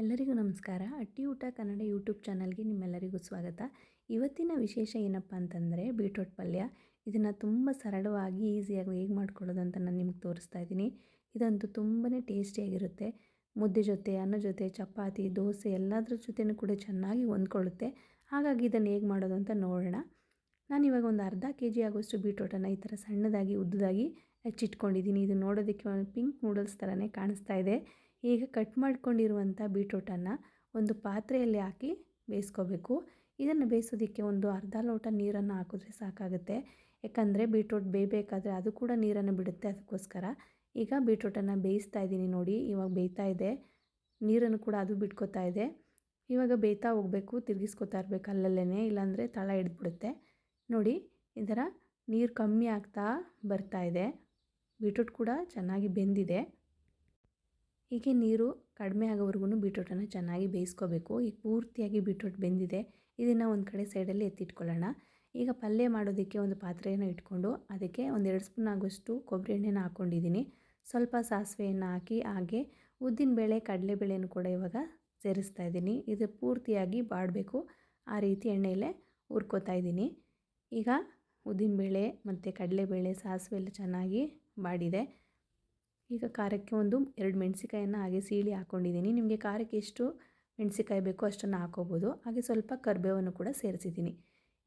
ಎಲ್ಲರಿಗೂ ನಮಸ್ಕಾರ. ಅಟ್ಟಿ ಊಟ ಕನ್ನಡ ಯೂಟ್ಯೂಬ್ ಚಾನಲ್ಗೆ ನಿಮ್ಮೆಲ್ಲರಿಗೂ ಸ್ವಾಗತ. ಇವತ್ತಿನ ವಿಶೇಷ ಏನಪ್ಪ ಅಂತಂದರೆ ಬೀಟ್ರೋಟ್ ಪಲ್ಯ. ಇದನ್ನು ತುಂಬ ಸರಳವಾಗಿ, ಈಸಿಯಾಗಿ ಹೇಗೆ ಮಾಡ್ಕೊಳ್ಳೋದು ಅಂತ ನಾನು ನಿಮ್ಗೆ ತೋರಿಸ್ತಾ ಇದ್ದೀನಿ. ಇದಂತೂ ತುಂಬಾ ಟೇಸ್ಟಿಯಾಗಿರುತ್ತೆ. ಮುದ್ದೆ ಜೊತೆ, ಅನ್ನ ಜೊತೆ, ಚಪಾತಿ, ದೋಸೆ ಎಲ್ಲದರ ಜೊತೆನೂ ಕೂಡ ಚೆನ್ನಾಗಿ ಹೊಂದ್ಕೊಳ್ಳುತ್ತೆ. ಹಾಗಾಗಿ ಇದನ್ನು ಹೇಗೆ ಮಾಡೋದು ಅಂತ ನೋಡೋಣ. ನಾನು ಇವಾಗ ಒಂದು ಅರ್ಧ ಕೆ ಜಿ ಆಗೋಷ್ಟು ಬೀಟ್ರೋಟನ್ನು ಈ ಥರ ಸಣ್ಣದಾಗಿ, ಉದ್ದದಾಗಿ ಹೆಚ್ಚಿಟ್ಕೊಂಡಿದ್ದೀನಿ. ಇದು ನೋಡೋದಕ್ಕೆ ಪಿಂಕ್ ನೂಡಲ್ಸ್ ಥರನೇ ಕಾಣಿಸ್ತಾ ಇದೆ. ಈಗ ಕಟ್ ಮಾಡ್ಕೊಂಡಿರುವಂಥ ಬೀಟ್ರೂಟನ್ನು ಒಂದು ಪಾತ್ರೆಯಲ್ಲಿ ಹಾಕಿ ಬೇಯಿಸ್ಕೋಬೇಕು. ಇದನ್ನು ಬೇಯಿಸೋದಕ್ಕೆ ಒಂದು ಅರ್ಧ ಲೋಟ ನೀರನ್ನು ಹಾಕಿದ್ರೆ ಸಾಕಾಗುತ್ತೆ. ಯಾಕಂದರೆ ಬೀಟ್ರೂಟ್ ಬೇಯಬೇಕಾದ್ರೆ ಅದು ಕೂಡ ನೀರನ್ನು ಬಿಡುತ್ತೆ ಅದಕ್ಕೋಸ್ಕರ. ಈಗ ಬೀಟ್ರೂಟನ್ನು ಬೇಯಿಸ್ತಾ ಇದ್ದೀನಿ ನೋಡಿ, ಇವಾಗ ಬೇಯ್ತಾ ಇದೆ. ನೀರನ್ನು ಕೂಡ ಅದು ಬಿಟ್ಕೋತಾ ಇದೆ. ಇವಾಗ ಬೇಯ್ತಾ ಹೋಗಬೇಕು, ತಿರುಗಿಸ್ಕೊತಾ ಇರಬೇಕು ಅಲ್ಲಲ್ಲೇ ಇಲ್ಲಾಂದರೆ ತಳ ಹಿಡಿದ್ಬಿಡುತ್ತೆ. ನೋಡಿ, ಇದರ ನೀರು ಕಮ್ಮಿ ಆಗ್ತಾ ಬರ್ತಾ ಇದೆ. ಬೀಟ್ರೂಟ್ ಕೂಡ ಚೆನ್ನಾಗಿ ಬೆಂದಿದೆ. ಹೀಗೆ ನೀರು ಕಡಿಮೆ ಆಗೋವರೆಗೂ ಬೀಟ್ರೋಟನ್ನು ಚೆನ್ನಾಗಿ ಬೇಯಿಸ್ಕೋಬೇಕು. ಈಗ ಪೂರ್ತಿಯಾಗಿ ಬೀಟ್ರೋಟ್ ಬೆಂದಿದೆ. ಇದನ್ನು ಒಂದು ಕಡೆ ಸೈಡಲ್ಲಿ ಎತ್ತಿಟ್ಕೊಳ್ಳೋಣ. ಈಗ ಪಲ್ಯ ಮಾಡೋದಕ್ಕೆ ಒಂದು ಪಾತ್ರೆಯನ್ನು ಇಟ್ಕೊಂಡು ಅದಕ್ಕೆ ಒಂದೆರಡು ಸ್ಪೂನ್ ಆಗೋಷ್ಟು ಕೊಬ್ಬರಿ ಎಣ್ಣೆನ ಹಾಕ್ಕೊಂಡಿದ್ದೀನಿ ಸ್ವಲ್ಪ ಸಾಸಿವೆಯನ್ನು ಹಾಕಿ ಹಾಗೆ ಉದ್ದಿನಬೇಳೆ ಕಡಲೆಬೇಳೆನೂ ಕೂಡ ಇವಾಗ ಸೇರಿಸ್ತಾ ಇದ್ದೀನಿ. ಇದು ಪೂರ್ತಿಯಾಗಿ ಬಾಡಬೇಕು. ಆ ರೀತಿ ಎಣ್ಣೆಯಲ್ಲೇ ಹುರ್ಕೋತಾ ಇದ್ದೀನಿ. ಈಗ ಉದ್ದಿನಬೇಳೆ ಮತ್ತು ಕಡಲೆಬೇಳೆ ಸಾಸಿವೆ ಎಲ್ಲ ಚೆನ್ನಾಗಿ ಬಾಡಿದೆ. ಈಗ ಖಾರಕ್ಕೆ ಒಂದು ಎರಡು ಮೆಣಸಿಕಾಯನ್ನು ಹಾಗೆ ಸೀಳಿ ಹಾಕ್ಕೊಂಡಿದ್ದೀನಿ ನಿಮಗೆ ಖಾರಕ್ಕೆ ಎಷ್ಟು ಮೆಣಸಿಕಾಯಿ ಬೇಕೋ ಅಷ್ಟನ್ನು ಹಾಕೋಬೋದು. ಹಾಗೆ ಸ್ವಲ್ಪ ಕರಿಬೇವನ್ನು ಕೂಡ ಸೇರಿಸಿದ್ದೀನಿ.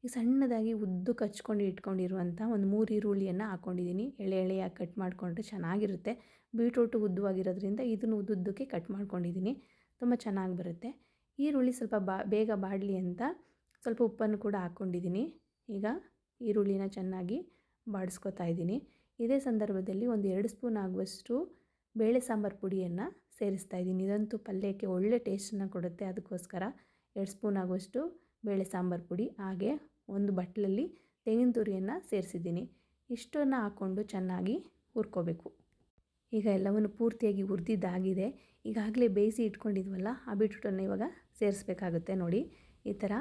ಈ ಸಣ್ಣದಾಗಿ ಉದ್ದು ಕಚ್ಕೊಂಡು ಇಟ್ಕೊಂಡಿರುವಂಥ ಒಂದು ಮೂರು ಈರುಳ್ಳಿಯನ್ನು ಹಾಕ್ಕೊಂಡಿದ್ದೀನಿ ಎಳೆ ಎಳೆಯಾಗಿ ಕಟ್ ಮಾಡಿಕೊಂಡ್ರೆ ಚೆನ್ನಾಗಿರುತ್ತೆ. ಬೀಟ್ರೂಟು ಉದ್ದುವಾಗಿರೋದ್ರಿಂದ ಇದನ್ನು ಉದ್ದುದ್ದಕ್ಕೆ ಕಟ್ ಮಾಡ್ಕೊಂಡಿದ್ದೀನಿ. ತುಂಬ ಚೆನ್ನಾಗಿ ಬರುತ್ತೆ. ಈರುಳ್ಳಿ ಸ್ವಲ್ಪ ಬೇಗ ಬಾಡಲಿ ಅಂತ ಸ್ವಲ್ಪ ಉಪ್ಪನ್ನು ಕೂಡ ಹಾಕ್ಕೊಂಡಿದ್ದೀನಿ ಈಗ ಈರುಳ್ಳಿನ ಚೆನ್ನಾಗಿ ಬಾಡಿಸ್ಕೊತಾ ಇದ್ದೀನಿ. ಇದೇ ಸಂದರ್ಭದಲ್ಲಿ ಒಂದು ಎರಡು ಸ್ಪೂನ್ ಆಗುವಷ್ಟು ಬೇಳೆ ಸಾಂಬಾರು ಪುಡಿಯನ್ನು ಸೇರಿಸ್ತಾ ಇದ್ದೀನಿ. ಇದಂತೂ ಪಲ್ಯಕ್ಕೆ ಒಳ್ಳೆ ಟೇಸ್ಟನ್ನು ಕೊಡುತ್ತೆ. ಅದಕ್ಕೋಸ್ಕರ ಎರಡು ಸ್ಪೂನ್ ಆಗುವಷ್ಟು ಬೇಳೆ ಸಾಂಬಾರು ಪುಡಿ, ಹಾಗೆ ಒಂದು ಬಟ್ಲಲ್ಲಿ ತೆಂಗಿನ ತುರಿಯನ್ನು ಸೇರಿಸಿದ್ದೀನಿ. ಇಷ್ಟನ್ನು ಹಾಕ್ಕೊಂಡು ಚೆನ್ನಾಗಿ ಹುರ್ಕೋಬೇಕು. ಈಗ ಎಲ್ಲವನ್ನು ಪೂರ್ತಿಯಾಗಿ ಹುರಿದಿದ್ದಾಗಿದೆ. ಈಗಾಗಲೇ ಬೇಯಿಸಿ ಇಟ್ಕೊಂಡಿದ್ವಲ್ಲ, ಆ ಬೀಟ್ರೂಟನ್ನು ಇವಾಗ ಸೇರಿಸ್ಬೇಕಾಗುತ್ತೆ ನೋಡಿ. ಈ ಥರ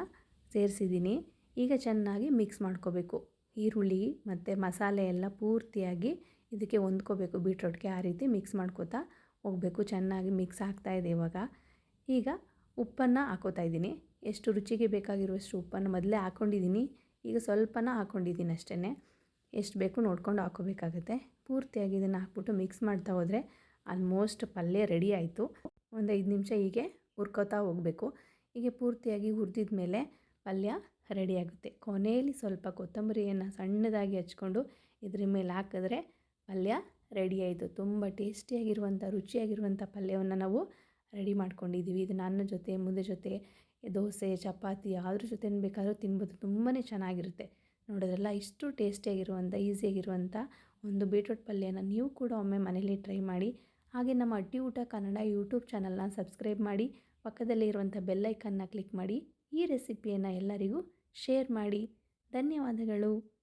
ಸೇರಿಸಿದ್ದೀನಿ. ಈಗ ಚೆನ್ನಾಗಿ ಮಿಕ್ಸ್ ಮಾಡ್ಕೋಬೇಕು. ಈರುಳ್ಳಿ ಮತ್ತು ಮಸಾಲೆ ಎಲ್ಲ ಪೂರ್ತಿಯಾಗಿ ಇದಕ್ಕೆ ಹೊಂದ್ಕೋಬೇಕು. ಬೀಟ್ರೋಟ್ಗೆ ಆ ರೀತಿ ಮಿಕ್ಸ್ ಮಾಡ್ಕೋತಾ ಹೋಗಬೇಕು. ಚೆನ್ನಾಗಿ ಮಿಕ್ಸ್ ಆಗ್ತಾಯಿದೆ ಇವಾಗ. ಈಗ ಉಪ್ಪನ್ನು ಹಾಕೋತಾ ಇದ್ದೀನಿ. ಎಷ್ಟು ರುಚಿಗೆ ಬೇಕಾಗಿರುವಷ್ಟು ಉಪ್ಪನ್ನು ಮೊದಲೇ ಹಾಕ್ಕೊಂಡಿದ್ದೀನಿ ಈಗ ಸ್ವಲ್ಪನ ಹಾಕ್ಕೊಂಡಿದ್ದೀನಿ ಅಷ್ಟೇ ಎಷ್ಟು ಬೇಕು ನೋಡ್ಕೊಂಡು ಹಾಕೋಬೇಕಾಗುತ್ತೆ. ಪೂರ್ತಿಯಾಗಿ ಇದನ್ನು ಹಾಕ್ಬಿಟ್ಟು ಮಿಕ್ಸ್ ಮಾಡ್ತಾ ಹೋದರೆ ಆಲ್ಮೋಸ್ಟ್ ಪಲ್ಯ ರೆಡಿ ಆಯಿತು. ಒಂದು ಐದು ನಿಮಿಷ ಹೀಗೆ ಹುರ್ಕೋತಾ ಹೋಗಬೇಕು. ಹೀಗೆ ಪೂರ್ತಿಯಾಗಿ ಹುರಿದಿದ ಮೇಲೆ ಪಲ್ಯ ರೆಡಿಯಾಗುತ್ತೆ ಕೊನೆಯಲ್ಲಿ ಸ್ವಲ್ಪ ಕೊತ್ತಂಬರಿಯನ್ನು ಸಣ್ಣದಾಗಿ ಹಚ್ಕೊಂಡು ಇದ್ರ ಮೇಲೆ ಹಾಕಿದ್ರೆ ಪಲ್ಯ ರೆಡಿ ಆಯಿತು. ತುಂಬ ಟೇಸ್ಟಿಯಾಗಿರುವಂಥ ರುಚಿಯಾಗಿರುವಂಥ ಪಲ್ಯವನ್ನು ನಾವು ರೆಡಿ ಮಾಡ್ಕೊಂಡಿದ್ದೀವಿ ಇದು ಅನ್ನ ಜೊತೆ ಮುದ್ದೆ ಜೊತೆ, ದೋಸೆ, ಚಪಾತಿ ಯಾವ್ದ್ರ ಜೊತೆ ಬೇಕಾದರೂ ತಿನ್ಬೋದು. ತುಂಬಾ ಚೆನ್ನಾಗಿರುತ್ತೆ. ನೋಡೋದ್ರಲ್ಲ, ಇಷ್ಟು ಟೇಸ್ಟಿಯಾಗಿರುವಂಥ ಈಸಿಯಾಗಿರುವಂಥ ಒಂದು ಬೀಟ್ರೋಟ್ ಪಲ್ಯನ ನೀವು ಕೂಡ ಒಮ್ಮೆ ಮನೇಲಿ ಟ್ರೈ ಮಾಡಿ. ಹಾಗೆ ನಮ್ಮ ಅಡ್ಡಿ ಊಟ ಕನ್ನಡ ಯೂಟ್ಯೂಬ್ ಚಾನಲ್ನ ಸಬ್ಸ್ಕ್ರೈಬ್ ಮಾಡಿ ಪಕ್ಕದಲ್ಲಿ ಇರುವಂಥ ಬೆಲ್ಲೈಕನ್ನ ಕ್ಲಿಕ್ ಮಾಡಿ. ಈ ರೆಸಿಪಿಯನ್ನು ಎಲ್ಲರಿಗೂ ಶೇರ್ ಮಾಡಿ. ಧನ್ಯವಾದಗಳು.